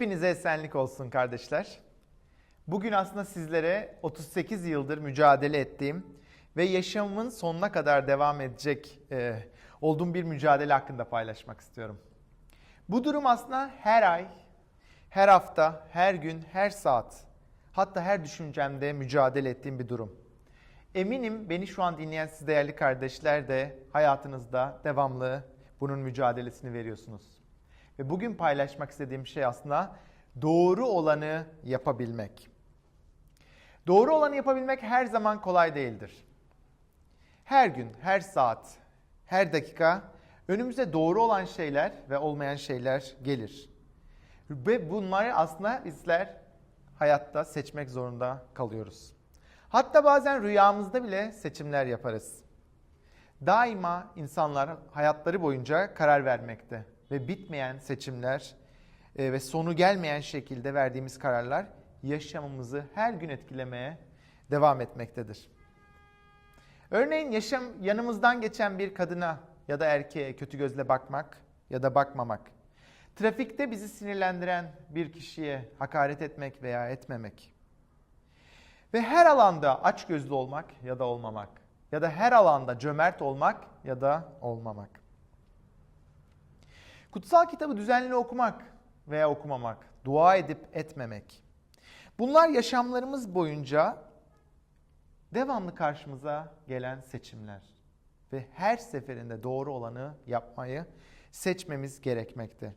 Hepinize esenlik olsun kardeşler. Bugün aslında sizlere 38 yıldır mücadele ettiğim ve yaşamımın sonuna kadar devam edecek e, olduğum bir mücadele hakkında paylaşmak istiyorum. Bu durum aslında her ay, her hafta, her gün, her saat, hatta her düşüncemde mücadele ettiğim bir durum. Eminim beni şu an dinleyen siz değerli kardeşler de hayatınızda devamlı bunun mücadelesini veriyorsunuz. Ve bugün paylaşmak istediğim şey aslında doğru olanı yapabilmek. Doğru olanı yapabilmek her zaman kolay değildir. Her gün, her saat, her dakika önümüze doğru olan şeyler ve olmayan şeyler gelir. Ve bunları aslında bizler hayatta seçmek zorunda kalıyoruz. Hatta bazen rüyamızda bile seçimler yaparız. Daima insanlar hayatları boyunca karar vermekte ve bitmeyen seçimler e, ve sonu gelmeyen şekilde verdiğimiz kararlar yaşamımızı her gün etkilemeye devam etmektedir. Örneğin yaşam yanımızdan geçen bir kadına ya da erkeğe kötü gözle bakmak ya da bakmamak. Trafikte bizi sinirlendiren bir kişiye hakaret etmek veya etmemek. Ve her alanda açgözlü olmak ya da olmamak. Ya da her alanda cömert olmak ya da olmamak. Kutsal kitabı düzenli okumak veya okumamak, dua edip etmemek. Bunlar yaşamlarımız boyunca devamlı karşımıza gelen seçimler ve her seferinde doğru olanı yapmayı seçmemiz gerekmekte.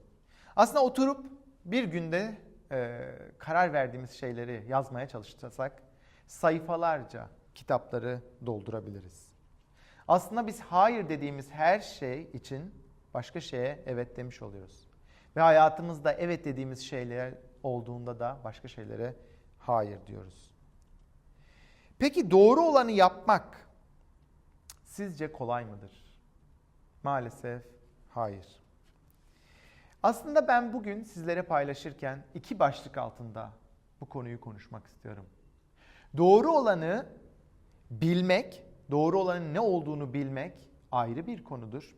Aslında oturup bir günde e, karar verdiğimiz şeyleri yazmaya çalıştırsak sayfalarca kitapları doldurabiliriz. Aslında biz hayır dediğimiz her şey için başka şeye evet demiş oluyoruz. Ve hayatımızda evet dediğimiz şeyler olduğunda da başka şeylere hayır diyoruz. Peki doğru olanı yapmak sizce kolay mıdır? Maalesef hayır. Aslında ben bugün sizlere paylaşırken iki başlık altında bu konuyu konuşmak istiyorum. Doğru olanı bilmek, doğru olanın ne olduğunu bilmek ayrı bir konudur.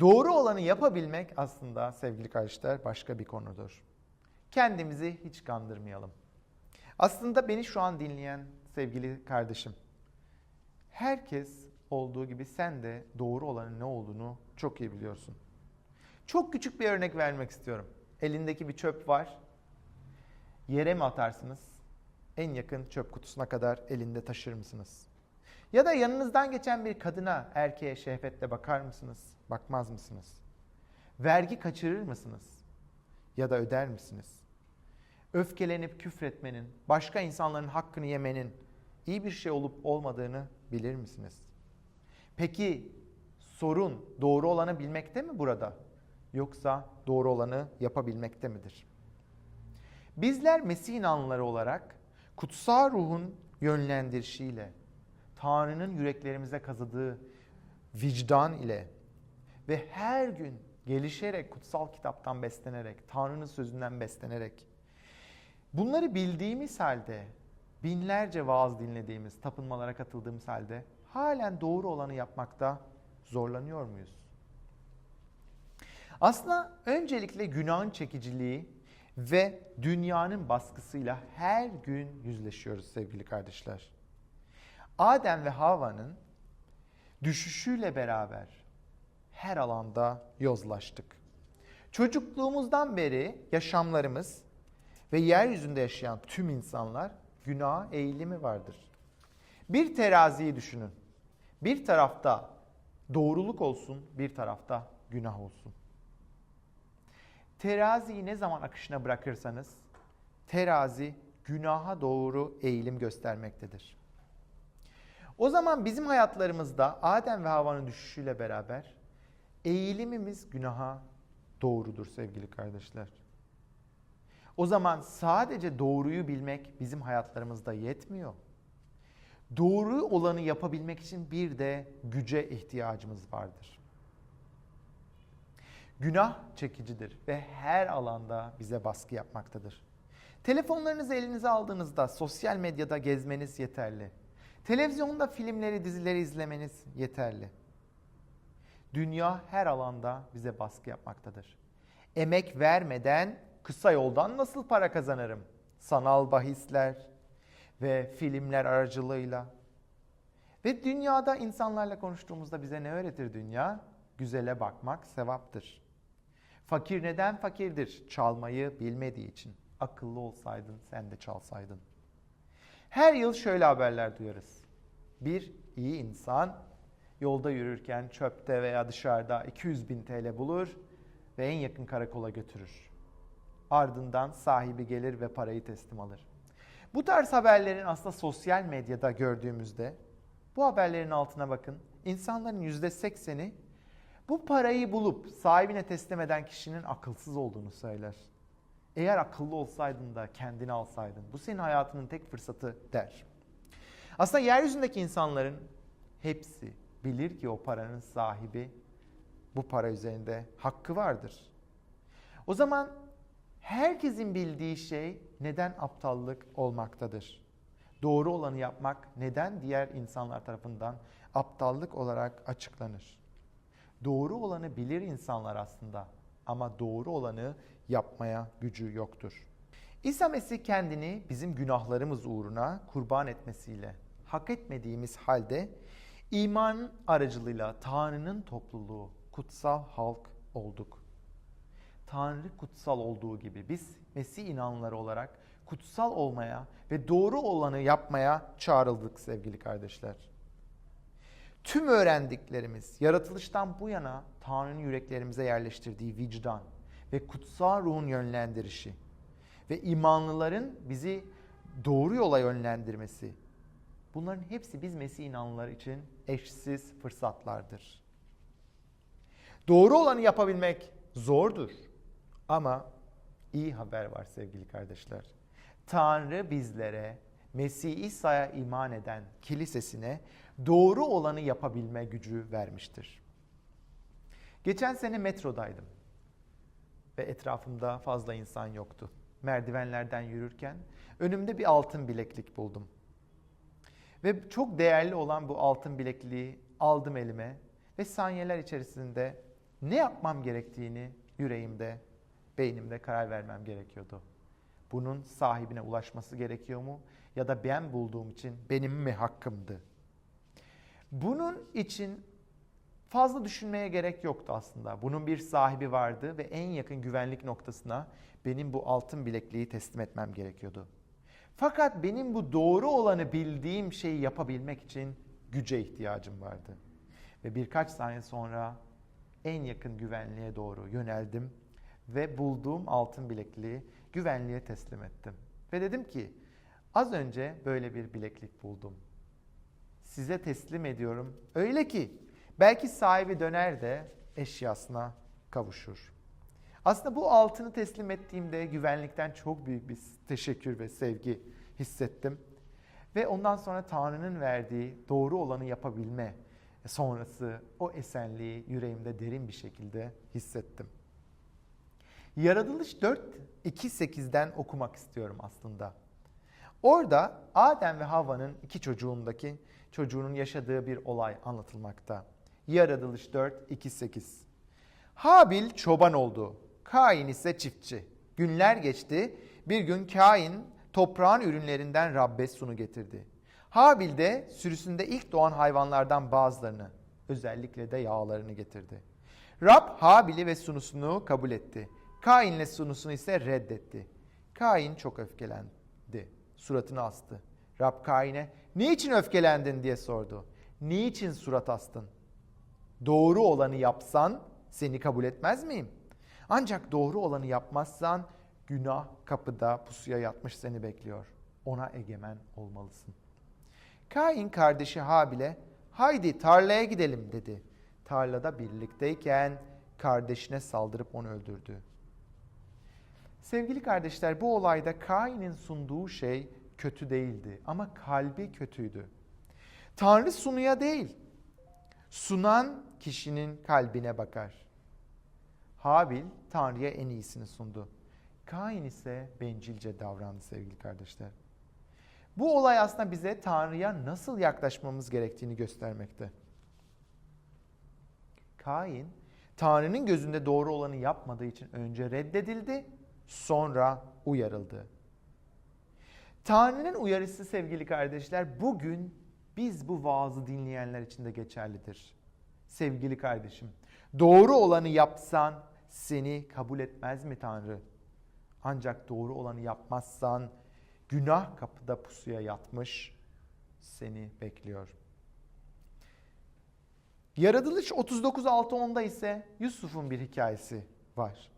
Doğru olanı yapabilmek aslında sevgili kardeşler başka bir konudur. Kendimizi hiç kandırmayalım. Aslında beni şu an dinleyen sevgili kardeşim, herkes olduğu gibi sen de doğru olanın ne olduğunu çok iyi biliyorsun. Çok küçük bir örnek vermek istiyorum. Elindeki bir çöp var. Yere mi atarsınız? En yakın çöp kutusuna kadar elinde taşır mısınız? Ya da yanınızdan geçen bir kadına, erkeğe şehvetle bakar mısınız? Bakmaz mısınız? Vergi kaçırır mısınız? Ya da öder misiniz? Öfkelenip küfretmenin, başka insanların hakkını yemenin iyi bir şey olup olmadığını bilir misiniz? Peki sorun doğru olanı bilmekte mi burada? Yoksa doğru olanı yapabilmekte midir? Bizler Mesih inanlıları olarak kutsal ruhun yönlendirişiyle, Tanrı'nın yüreklerimize kazıdığı vicdan ile ve her gün gelişerek, kutsal kitaptan beslenerek, Tanrı'nın sözünden beslenerek, bunları bildiğimiz halde, binlerce vaaz dinlediğimiz, tapınmalara katıldığımız halde halen doğru olanı yapmakta zorlanıyor muyuz? Aslında öncelikle günahın çekiciliği ve dünyanın baskısıyla her gün yüzleşiyoruz sevgili kardeşler. Adem ve Havva'nın düşüşüyle beraber her alanda yozlaştık. Çocukluğumuzdan beri yaşamlarımız ve yeryüzünde yaşayan tüm insanlar günah eğilimi vardır. Bir teraziyi düşünün. Bir tarafta doğruluk olsun, bir tarafta günah olsun. Teraziyi ne zaman akışına bırakırsanız terazi günaha doğru eğilim göstermektedir. O zaman bizim hayatlarımızda Adem ve Havva'nın düşüşüyle beraber eğilimimiz günaha doğrudur sevgili kardeşler. O zaman sadece doğruyu bilmek bizim hayatlarımızda yetmiyor. Doğru olanı yapabilmek için bir de güce ihtiyacımız vardır. Günah çekicidir ve her alanda bize baskı yapmaktadır. Telefonlarınızı elinize aldığınızda sosyal medyada gezmeniz yeterli. Televizyonda filmleri, dizileri izlemeniz yeterli. Dünya her alanda bize baskı yapmaktadır. Emek vermeden kısa yoldan nasıl para kazanırım? Sanal bahisler ve filmler aracılığıyla. Ve dünyada insanlarla konuştuğumuzda bize ne öğretir dünya? Güzele bakmak sevaptır. Fakir neden fakirdir? Çalmayı bilmediği için. Akıllı olsaydın sen de çalsaydın. Her yıl şöyle haberler duyarız. Bir iyi insan yolda yürürken çöpte veya dışarıda 200 bin TL bulur ve en yakın karakola götürür. Ardından sahibi gelir ve parayı teslim alır. Bu tarz haberlerin aslında sosyal medyada gördüğümüzde bu haberlerin altına bakın. İnsanların %80'i bu parayı bulup sahibine teslim eden kişinin akılsız olduğunu söyler. Eğer akıllı olsaydın da kendini alsaydın bu senin hayatının tek fırsatı der. Aslında yeryüzündeki insanların hepsi bilir ki o paranın sahibi bu para üzerinde hakkı vardır. O zaman herkesin bildiği şey neden aptallık olmaktadır? Doğru olanı yapmak neden diğer insanlar tarafından aptallık olarak açıklanır? Doğru olanı bilir insanlar aslında ama doğru olanı yapmaya gücü yoktur. İsa Mesih kendini bizim günahlarımız uğruna kurban etmesiyle hak etmediğimiz halde iman aracılığıyla Tanrı'nın topluluğu, kutsal halk olduk. Tanrı kutsal olduğu gibi biz Mesih inanları olarak kutsal olmaya ve doğru olanı yapmaya çağrıldık sevgili kardeşler. Tüm öğrendiklerimiz yaratılıştan bu yana Tanrı'nın yüreklerimize yerleştirdiği vicdan ve kutsal ruhun yönlendirişi ve imanlıların bizi doğru yola yönlendirmesi bunların hepsi biz Mesih inanlılar için eşsiz fırsatlardır. Doğru olanı yapabilmek zordur ama iyi haber var sevgili kardeşler. Tanrı bizlere Mesih İsa'ya iman eden kilisesine doğru olanı yapabilme gücü vermiştir. Geçen sene metrodaydım ve etrafımda fazla insan yoktu. Merdivenlerden yürürken önümde bir altın bileklik buldum. Ve çok değerli olan bu altın bilekliği aldım elime ve saniyeler içerisinde ne yapmam gerektiğini yüreğimde, beynimde karar vermem gerekiyordu. Bunun sahibine ulaşması gerekiyor mu ya da ben bulduğum için benim mi hakkımdı? Bunun için fazla düşünmeye gerek yoktu aslında. Bunun bir sahibi vardı ve en yakın güvenlik noktasına benim bu altın bilekliği teslim etmem gerekiyordu. Fakat benim bu doğru olanı bildiğim şeyi yapabilmek için güce ihtiyacım vardı. Ve birkaç saniye sonra en yakın güvenliğe doğru yöneldim ve bulduğum altın bilekliği güvenliğe teslim ettim. Ve dedim ki az önce böyle bir bileklik buldum. Size teslim ediyorum. Öyle ki belki sahibi döner de eşyasına kavuşur. Aslında bu altını teslim ettiğimde güvenlikten çok büyük bir teşekkür ve sevgi hissettim. Ve ondan sonra Tanrı'nın verdiği doğru olanı yapabilme sonrası o esenliği yüreğimde derin bir şekilde hissettim. Yaratılış 4, 2.8'den okumak istiyorum aslında. Orada Adem ve Havva'nın iki çocuğundaki çocuğunun yaşadığı bir olay anlatılmakta. Yaratılış 4, 2.8 Habil çoban oldu. Kain ise çiftçi. Günler geçti. Bir gün Kain toprağın ürünlerinden Rabbe sunu getirdi. Habil de sürüsünde ilk doğan hayvanlardan bazılarını, özellikle de yağlarını getirdi. Rab Habil'i ve sunusunu kabul etti. Kain'le sunusunu ise reddetti. Kain çok öfkelendi. Suratını astı. Rab Kain'e niçin öfkelendin diye sordu. Niçin surat astın? Doğru olanı yapsan seni kabul etmez miyim? Ancak doğru olanı yapmazsan günah kapıda pusuya yatmış seni bekliyor. Ona egemen olmalısın. Kain kardeşi Habil'e haydi tarlaya gidelim dedi. Tarlada birlikteyken kardeşine saldırıp onu öldürdü. Sevgili kardeşler bu olayda Kain'in sunduğu şey kötü değildi ama kalbi kötüydü. Tanrı sunuya değil, sunan kişinin kalbine bakar. Habil Tanrı'ya en iyisini sundu. Kain ise bencilce davrandı sevgili kardeşler. Bu olay aslında bize Tanrı'ya nasıl yaklaşmamız gerektiğini göstermekte. Kain, Tanrı'nın gözünde doğru olanı yapmadığı için önce reddedildi sonra uyarıldı. Tanrı'nın uyarısı sevgili kardeşler bugün biz bu vaazı dinleyenler için de geçerlidir. Sevgili kardeşim, doğru olanı yapsan seni kabul etmez mi Tanrı? Ancak doğru olanı yapmazsan günah kapıda pusuya yatmış seni bekliyor. Yaratılış 39.6.10'da ise Yusuf'un bir hikayesi var.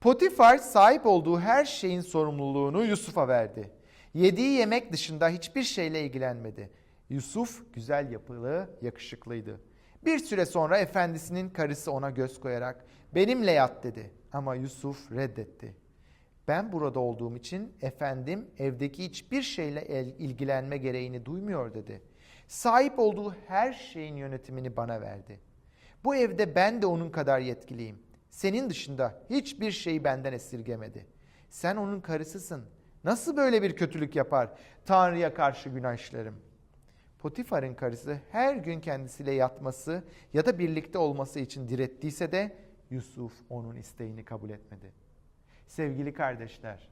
Potifar sahip olduğu her şeyin sorumluluğunu Yusuf'a verdi. Yediği yemek dışında hiçbir şeyle ilgilenmedi. Yusuf güzel yapılı, yakışıklıydı. Bir süre sonra efendisinin karısı ona göz koyarak benimle yat dedi. Ama Yusuf reddetti. Ben burada olduğum için efendim evdeki hiçbir şeyle ilgilenme gereğini duymuyor dedi. Sahip olduğu her şeyin yönetimini bana verdi. Bu evde ben de onun kadar yetkiliyim. Senin dışında hiçbir şeyi benden esirgemedi. Sen onun karısısın. Nasıl böyle bir kötülük yapar? Tanrı'ya karşı günah işlerim. Potifar'ın karısı her gün kendisiyle yatması ya da birlikte olması için direttiyse de Yusuf onun isteğini kabul etmedi. Sevgili kardeşler,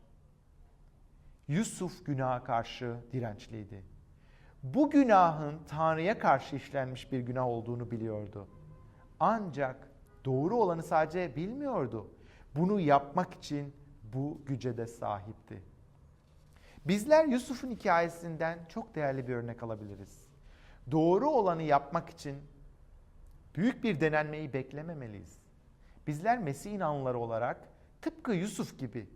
Yusuf günaha karşı dirençliydi. Bu günahın Tanrı'ya karşı işlenmiş bir günah olduğunu biliyordu. Ancak doğru olanı sadece bilmiyordu. Bunu yapmak için bu güce de sahipti. Bizler Yusuf'un hikayesinden çok değerli bir örnek alabiliriz. Doğru olanı yapmak için büyük bir denenmeyi beklememeliyiz. Bizler Mesih inanlıları olarak tıpkı Yusuf gibi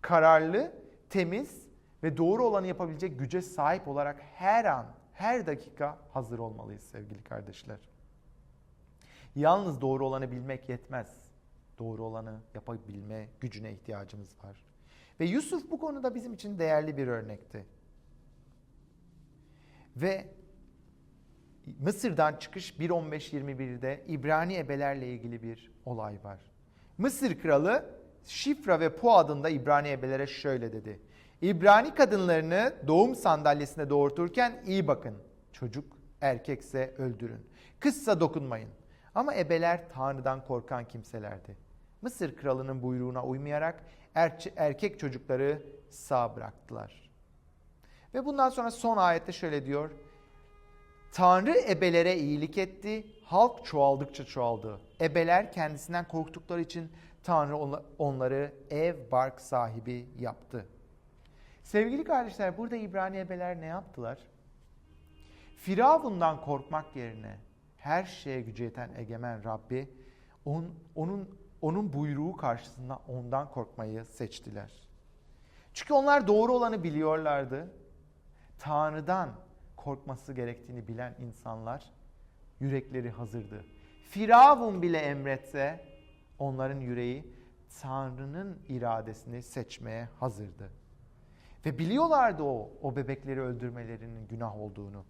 kararlı, temiz ve doğru olanı yapabilecek güce sahip olarak her an, her dakika hazır olmalıyız sevgili kardeşler. Yalnız doğru olanı bilmek yetmez. Doğru olanı yapabilme gücüne ihtiyacımız var. Ve Yusuf bu konuda bizim için değerli bir örnekti. Ve Mısır'dan çıkış 1.15-21'de İbrani ebelerle ilgili bir olay var. Mısır kralı Şifra ve Pu adında İbrani ebelere şöyle dedi. İbrani kadınlarını doğum sandalyesine doğurturken iyi bakın. Çocuk erkekse öldürün. Kızsa dokunmayın. Ama ebeler Tanrı'dan korkan kimselerdi. Mısır kralının buyruğuna uymayarak erkek çocukları sağ bıraktılar. Ve bundan sonra son ayette şöyle diyor. Tanrı ebelere iyilik etti, halk çoğaldıkça çoğaldı. Ebeler kendisinden korktukları için Tanrı onları ev bark sahibi yaptı. Sevgili kardeşler burada İbrani ebeler ne yaptılar? Firavundan korkmak yerine her şeye gücü yeten egemen Rabbi on, onun onun buyruğu karşısında ondan korkmayı seçtiler. Çünkü onlar doğru olanı biliyorlardı. Tanrı'dan korkması gerektiğini bilen insanlar yürekleri hazırdı. Firavun bile emretse onların yüreği Tanrı'nın iradesini seçmeye hazırdı. Ve biliyorlardı o, o bebekleri öldürmelerinin günah olduğunu.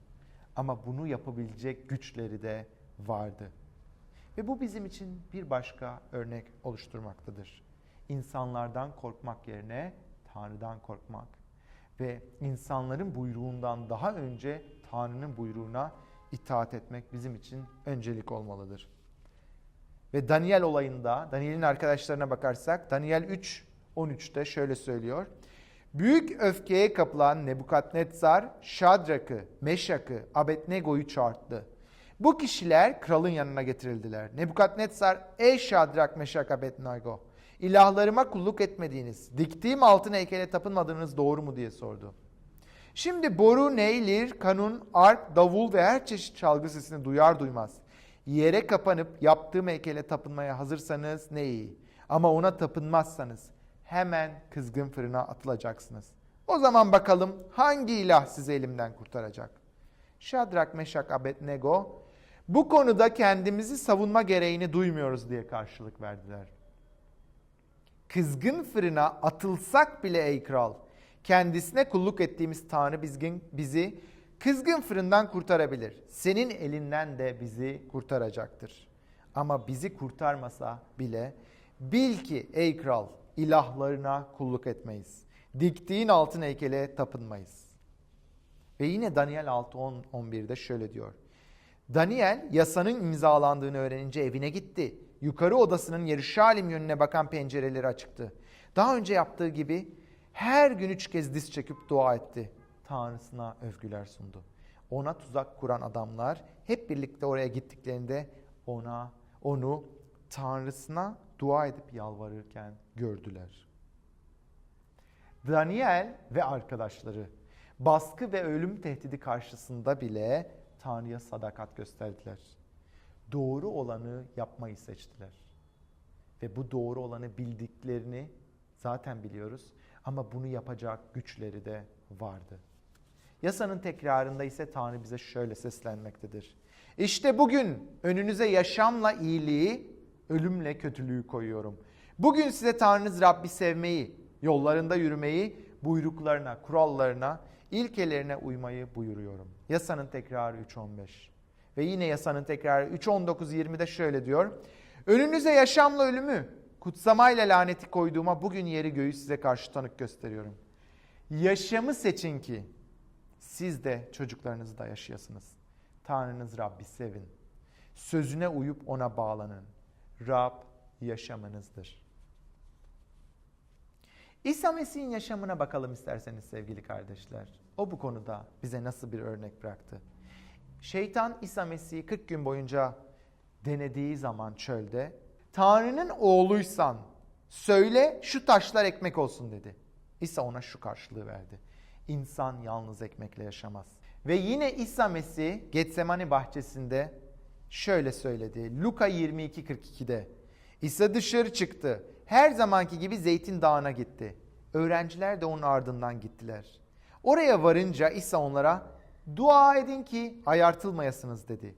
Ama bunu yapabilecek güçleri de vardı. Ve bu bizim için bir başka örnek oluşturmaktadır. İnsanlardan korkmak yerine Tanrı'dan korkmak ve insanların buyruğundan daha önce Tanrı'nın buyruğuna itaat etmek bizim için öncelik olmalıdır. Ve Daniel olayında, Daniel'in arkadaşlarına bakarsak, Daniel 3, 13'te şöyle söylüyor. Büyük öfkeye kapılan Nebukadnezar, Şadrak'ı, Meşak'ı, Abednego'yu çağırdı. Bu kişiler kralın yanına getirildiler. Nebukadnezar, ey Şadrak, Meşak, Abednego, ilahlarıma kulluk etmediğiniz, diktiğim altın heykele tapınmadığınız doğru mu diye sordu. Şimdi boru, neylir, kanun, arp, davul ve her çeşit çalgı sesini duyar duymaz. Yere kapanıp yaptığım heykele tapınmaya hazırsanız ne iyi. Ama ona tapınmazsanız hemen kızgın fırına atılacaksınız. O zaman bakalım hangi ilah sizi elimden kurtaracak? Şadrak, Meşak, Abednego bu konuda kendimizi savunma gereğini duymuyoruz diye karşılık verdiler. Kızgın fırına atılsak bile ey kral, kendisine kulluk ettiğimiz Tanrı bizgin, bizi kızgın fırından kurtarabilir. Senin elinden de bizi kurtaracaktır. Ama bizi kurtarmasa bile bil ki ey kral ilahlarına kulluk etmeyiz. Diktiğin altın heykele tapınmayız. Ve yine Daniel 6.10-11'de şöyle diyor. Daniel yasanın imzalandığını öğrenince evine gitti. Yukarı odasının Yeruşalim yönüne bakan pencereleri açıktı. Daha önce yaptığı gibi her gün üç kez diz çöküp dua etti. Tanrısına övgüler sundu. Ona tuzak kuran adamlar hep birlikte oraya gittiklerinde ona, onu Tanrısına dua edip yalvarırken gördüler. Daniel ve arkadaşları baskı ve ölüm tehdidi karşısında bile Tanrı'ya sadakat gösterdiler. Doğru olanı yapmayı seçtiler. Ve bu doğru olanı bildiklerini zaten biliyoruz ama bunu yapacak güçleri de vardı. Yasanın tekrarında ise Tanrı bize şöyle seslenmektedir. İşte bugün önünüze yaşamla iyiliği, ölümle kötülüğü koyuyorum. Bugün size Tanrınız Rabbi sevmeyi, yollarında yürümeyi, buyruklarına, kurallarına, ilkelerine uymayı buyuruyorum. Yasanın tekrarı 3.15. Ve yine yasanın tekrarı 3.19-20'de şöyle diyor. Önünüze yaşamla ölümü, kutsamayla laneti koyduğuma bugün yeri göğü size karşı tanık gösteriyorum. Yaşamı seçin ki siz de çocuklarınızı da yaşayasınız. Tanrınız Rabbi sevin. Sözüne uyup ona bağlanın. Rab yaşamınızdır. İsa Mesih'in yaşamına bakalım isterseniz sevgili kardeşler. O bu konuda bize nasıl bir örnek bıraktı? Şeytan İsa Mesih'i 40 gün boyunca denediği zaman çölde Tanrı'nın oğluysan söyle şu taşlar ekmek olsun dedi. İsa ona şu karşılığı verdi. İnsan yalnız ekmekle yaşamaz. Ve yine İsa Mesih Getsemani bahçesinde şöyle söyledi. Luka 22.42'de İsa dışarı çıktı. Her zamanki gibi Zeytin Dağı'na gitti. Öğrenciler de onun ardından gittiler. Oraya varınca İsa onlara dua edin ki ayartılmayasınız dedi.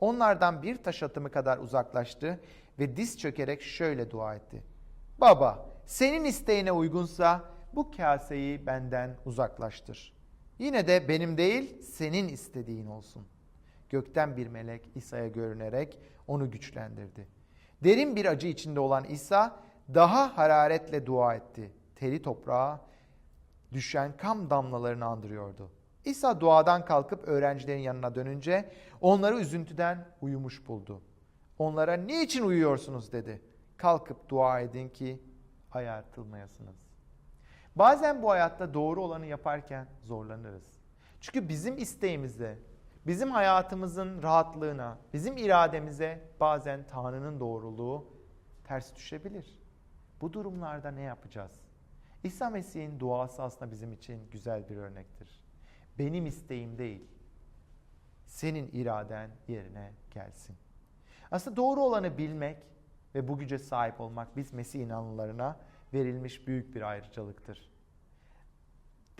Onlardan bir taş atımı kadar uzaklaştı ve diz çökerek şöyle dua etti. Baba senin isteğine uygunsa bu kaseyi benden uzaklaştır. Yine de benim değil senin istediğin olsun. Gökten bir melek İsa'ya görünerek onu güçlendirdi. Derin bir acı içinde olan İsa daha hararetle dua etti. Teri toprağa düşen kam damlalarını andırıyordu. İsa duadan kalkıp öğrencilerin yanına dönünce onları üzüntüden uyumuş buldu. Onlara niçin uyuyorsunuz dedi. Kalkıp dua edin ki ayartılmayasınız. Bazen bu hayatta doğru olanı yaparken zorlanırız. Çünkü bizim isteğimize, bizim hayatımızın rahatlığına, bizim irademize bazen Tanrı'nın doğruluğu ters düşebilir. Bu durumlarda ne yapacağız? İsa Mesih'in duası aslında bizim için güzel bir örnektir. Benim isteğim değil, senin iraden yerine gelsin. Aslında doğru olanı bilmek ve bu güce sahip olmak biz Mesih inanlılarına verilmiş büyük bir ayrıcalıktır.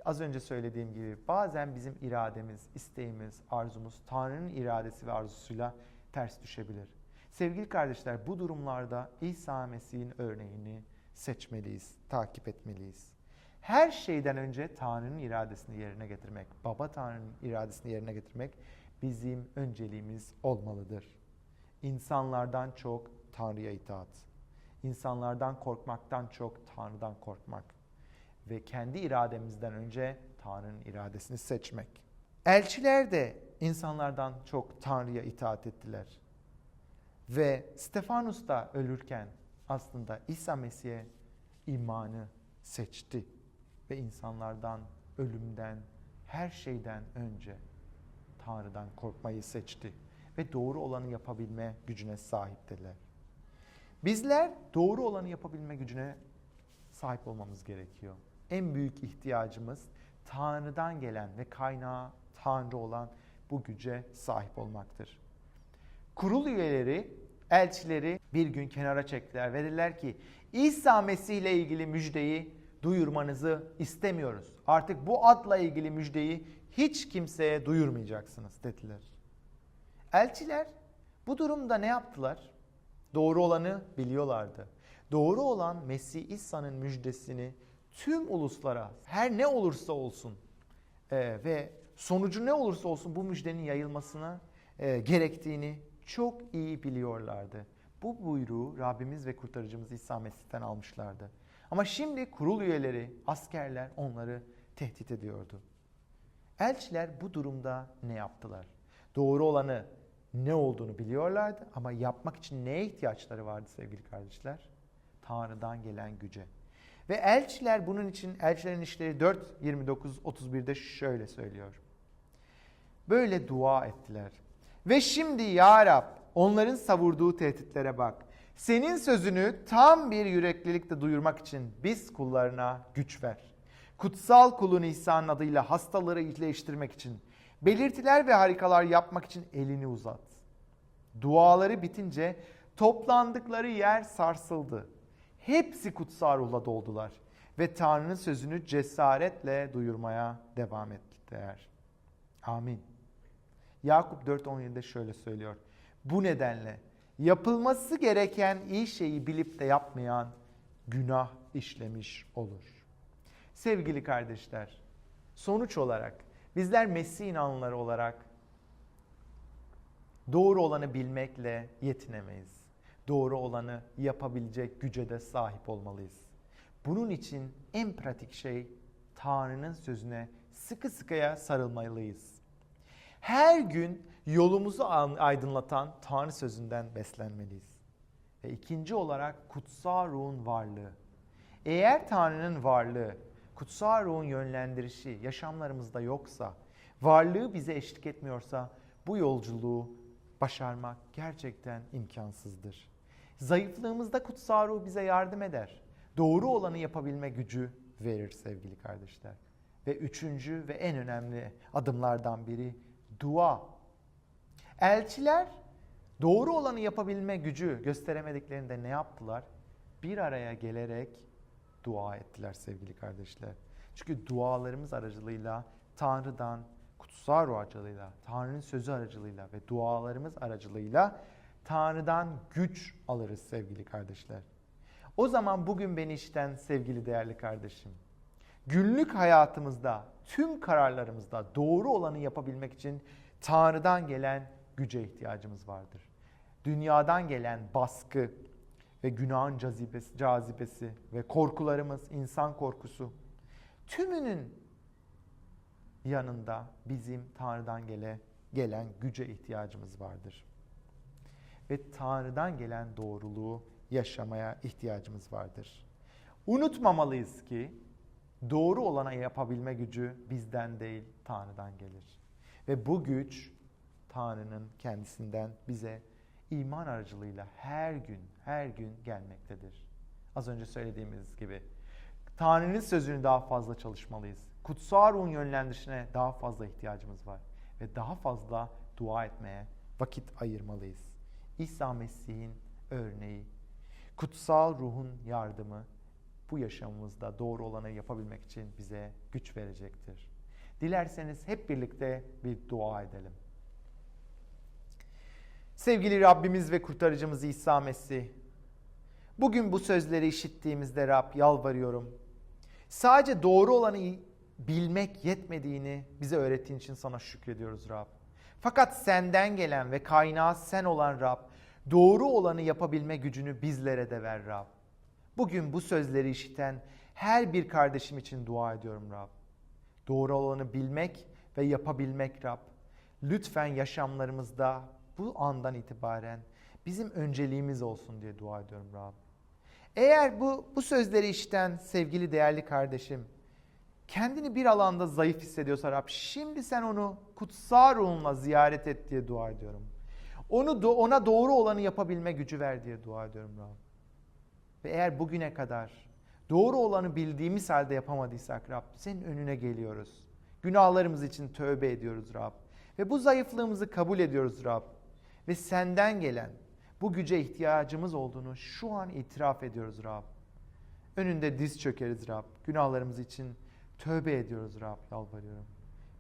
Az önce söylediğim gibi bazen bizim irademiz, isteğimiz, arzumuz Tanrı'nın iradesi ve arzusuyla ters düşebilir. Sevgili kardeşler bu durumlarda İsa Mesih'in örneğini seçmeliyiz, takip etmeliyiz. Her şeyden önce Tanrı'nın iradesini yerine getirmek, Baba Tanrı'nın iradesini yerine getirmek bizim önceliğimiz olmalıdır. İnsanlardan çok Tanrı'ya itaat. İnsanlardan korkmaktan çok Tanrı'dan korkmak. Ve kendi irademizden önce Tanrı'nın iradesini seçmek. Elçiler de insanlardan çok Tanrı'ya itaat ettiler. Ve Stefanus da ölürken aslında İsa Mesih'e imanı seçti. Ve insanlardan, ölümden, her şeyden önce Tanrı'dan korkmayı seçti. Ve doğru olanı yapabilme gücüne sahiptiler. Bizler doğru olanı yapabilme gücüne sahip olmamız gerekiyor. En büyük ihtiyacımız Tanrı'dan gelen ve kaynağı Tanrı olan bu güce sahip olmaktır. Kurul üyeleri, elçileri bir gün kenara çektiler ve dediler ki İsa Mesih ile ilgili müjdeyi duyurmanızı istemiyoruz. Artık bu adla ilgili müjdeyi hiç kimseye duyurmayacaksınız dediler. Elçiler bu durumda ne yaptılar? Doğru olanı biliyorlardı. Doğru olan Mesih İsa'nın müjdesini tüm uluslara her ne olursa olsun e, ve sonucu ne olursa olsun bu müjdenin yayılmasına e, gerektiğini çok iyi biliyorlardı. Bu buyruğu Rabbimiz ve kurtarıcımız İsa Mesih'ten almışlardı. Ama şimdi kurul üyeleri, askerler onları tehdit ediyordu. Elçiler bu durumda ne yaptılar? Doğru olanı ne olduğunu biliyorlardı ama yapmak için neye ihtiyaçları vardı sevgili kardeşler? Tanrı'dan gelen güce. Ve elçiler bunun için elçilerin işleri 4 29 31'de şöyle söylüyor. Böyle dua ettiler. Ve şimdi ya Rab onların savurduğu tehditlere bak. Senin sözünü tam bir yüreklilikle duyurmak için biz kullarına güç ver. Kutsal kulun İsa'nın adıyla hastaları iyileştirmek için, belirtiler ve harikalar yapmak için elini uzat. Duaları bitince toplandıkları yer sarsıldı. Hepsi kutsal ruhla doldular ve Tanrı'nın sözünü cesaretle duyurmaya devam ettiler. Amin. Yakup 4.17'de şöyle söylüyor. Bu nedenle yapılması gereken iyi şeyi bilip de yapmayan günah işlemiş olur. Sevgili kardeşler, sonuç olarak bizler Mesih inanlıları olarak doğru olanı bilmekle yetinemeyiz. Doğru olanı yapabilecek güce de sahip olmalıyız. Bunun için en pratik şey Tanrı'nın sözüne sıkı sıkıya sarılmalıyız. Her gün yolumuzu aydınlatan Tanrı sözünden beslenmeliyiz. Ve ikinci olarak kutsal ruhun varlığı. Eğer Tanrı'nın varlığı, kutsal ruhun yönlendirişi yaşamlarımızda yoksa, varlığı bize eşlik etmiyorsa bu yolculuğu başarmak gerçekten imkansızdır. Zayıflığımızda kutsal ruh bize yardım eder. Doğru olanı yapabilme gücü verir sevgili kardeşler. Ve üçüncü ve en önemli adımlardan biri dua. Elçiler doğru olanı yapabilme gücü gösteremediklerinde ne yaptılar? Bir araya gelerek dua ettiler sevgili kardeşler. Çünkü dualarımız aracılığıyla Tanrı'dan kutsal ruh aracılığıyla, Tanrı'nın sözü aracılığıyla ve dualarımız aracılığıyla Tanrı'dan güç alırız sevgili kardeşler. O zaman bugün beni işten sevgili değerli kardeşim, günlük hayatımızda, tüm kararlarımızda doğru olanı yapabilmek için Tanrı'dan gelen güce ihtiyacımız vardır. Dünyadan gelen baskı ve günahın cazibesi, cazibesi ve korkularımız, insan korkusu tümünün yanında bizim Tanrı'dan gele, gelen güce ihtiyacımız vardır. Ve Tanrı'dan gelen doğruluğu yaşamaya ihtiyacımız vardır. Unutmamalıyız ki doğru olana yapabilme gücü bizden değil Tanrı'dan gelir. Ve bu güç Tanrı'nın kendisinden bize iman aracılığıyla her gün, her gün gelmektedir. Az önce söylediğimiz gibi Tanrı'nın sözünü daha fazla çalışmalıyız. Kutsal ruhun yönlendirişine daha fazla ihtiyacımız var. Ve daha fazla dua etmeye vakit ayırmalıyız. İsa Mesih'in örneği, kutsal ruhun yardımı bu yaşamımızda doğru olanı yapabilmek için bize güç verecektir. Dilerseniz hep birlikte bir dua edelim. Sevgili Rabbimiz ve kurtarıcımız İsa Mesih, bugün bu sözleri işittiğimizde Rab yalvarıyorum. Sadece doğru olanı bilmek yetmediğini bize öğrettiğin için sana şükrediyoruz Rab. Fakat senden gelen ve kaynağı sen olan Rab, doğru olanı yapabilme gücünü bizlere de ver Rab. Bugün bu sözleri işiten her bir kardeşim için dua ediyorum Rab. Doğru olanı bilmek ve yapabilmek Rab. Lütfen yaşamlarımızda bu andan itibaren bizim önceliğimiz olsun diye dua ediyorum Rab. Eğer bu, bu sözleri işten sevgili değerli kardeşim kendini bir alanda zayıf hissediyorsa Rab şimdi sen onu kutsal ruhunla ziyaret et diye dua ediyorum. Onu ona doğru olanı yapabilme gücü ver diye dua ediyorum Rab. Ve eğer bugüne kadar doğru olanı bildiğimiz halde yapamadıysak Rab senin önüne geliyoruz. Günahlarımız için tövbe ediyoruz Rab. Ve bu zayıflığımızı kabul ediyoruz Rab. Ve senden gelen bu güce ihtiyacımız olduğunu şu an itiraf ediyoruz Rab. Önünde diz çökeriz Rab. Günahlarımız için tövbe ediyoruz Rab yalvarıyorum.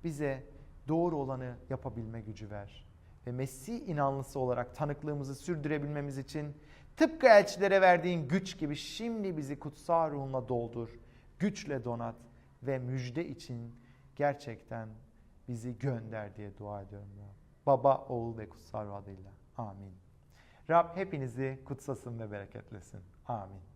Bize doğru olanı yapabilme gücü ver. Ve Mesih inanlısı olarak tanıklığımızı sürdürebilmemiz için tıpkı elçilere verdiğin güç gibi şimdi bizi kutsal ruhunla doldur. Güçle donat ve müjde için gerçekten bizi gönder diye dua ediyorum. Rab. Baba, oğul ve kutsal ruh adıyla. Amin. Rab hepinizi kutsasın ve bereketlesin. Amin.